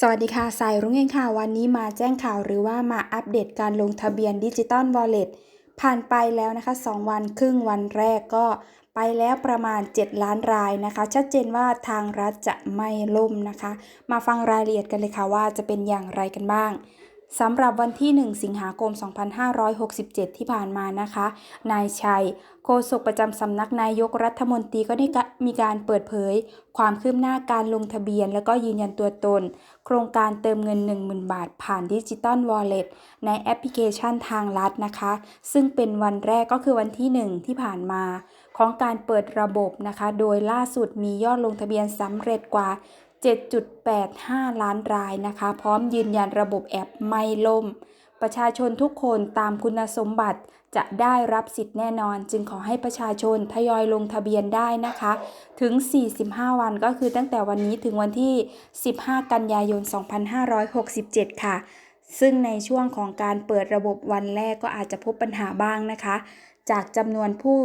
สวัสดีค่ะสายรุ้งเองค่ะ วันนี้มาแจ้งข่าวหรือว่ามาอัปเดตการลงทะเบียนดิจิตอลวอลเล็ตผ่านไปแล้วนะคะ 2 วันครึ่งวันแรกก็ไปแล้วประมาณ 7 ล้านรายนะคะ ชัดเจนว่าทางรัฐจะไม่ล่มนะคะ มาฟังรายละเอียดกันเลยค่ะว่าจะเป็นอย่างไรกันบ้าง สำหรับวันที่ 1 สิงหาคม 2567 ที่ผ่านมานะคะ นายชัย โฆษกประจำสำนักนายกรัฐมนตรีก็ได้มีการเปิดเผย ความคืบหน้าการลงทะเบียน และก็ยืนยันตัวตน โครงการเติมเงิน 10,000 บาท ผ่านดิจิตอลวอลเล็ตในแอปพลิเคชันทางลัดนะคะ ซึ่งเป็นวันแรกก็คือวันที่ 1 ที่ผ่านมา ของการเปิดระบบนะคะ โดยล่าสุดมียอดลงทะเบียนสำเร็จกว่า 7.85 ล้านรายนะคะ พร้อมยืนยันระบบแอปไม่ล่ม ประชาชนทุกคนตามคุณสมบัติจะได้รับสิทธิ์แน่นอน จึงขอให้ประชาชนทยอยลงทะเบียนได้นะคะ ถึง 45 วันก็คือตั้งแต่วันนี้ถึงวันที่ 15 กันยายน 2567 ค่ะ ซึ่งในช่วงของการเปิดระบบวันแรกก็อาจจะพบปัญหาบ้างนะคะ จากจำนวนผู้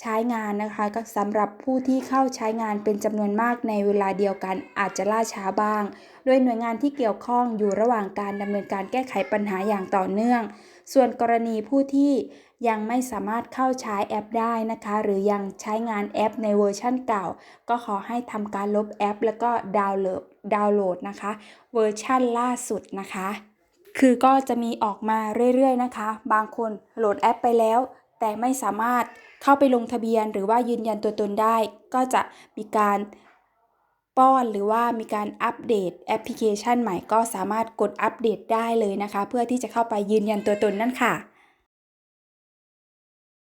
ใช้งานนะคะก็สำหรับผู้ที่เข้าใช้งานเป็นจำนวนมากในเวลาเดียวกันอาจจะล่าช้าบ้าง โดยหน่วยงานที่เกี่ยวข้องอยู่ระหว่างการดำเนินการแก้ไขปัญหาอย่างต่อเนื่อง ส่วนกรณีผู้ที่ยังไม่สามารถเข้าใช้แอปได้นะคะ หรือยังใช้งานแอปในเวอร์ชั่นเก่า ก็ขอให้ทำการลบแอป แล้วก็ดาวน์โหลดดาวน์โหลดนะคะ เวอร์ชั่นล่าสุดนะคะ คือก็จะมีออกมาเรื่อยๆนะคะ บางคนโหลดแอปไปแล้ว แต่ไม่สามารถเข้าไปลงทะเบียนหรือว่ายืนยันตัวตนได้ ก็จะมีการป้อนหรือว่ามีการอัปเดตแอปพลิเคชันใหม่ก็สามารถกดอัปเดตได้เลยนะคะ เพื่อที่จะเข้าไปยืนยันตัวตนนั่นค่ะ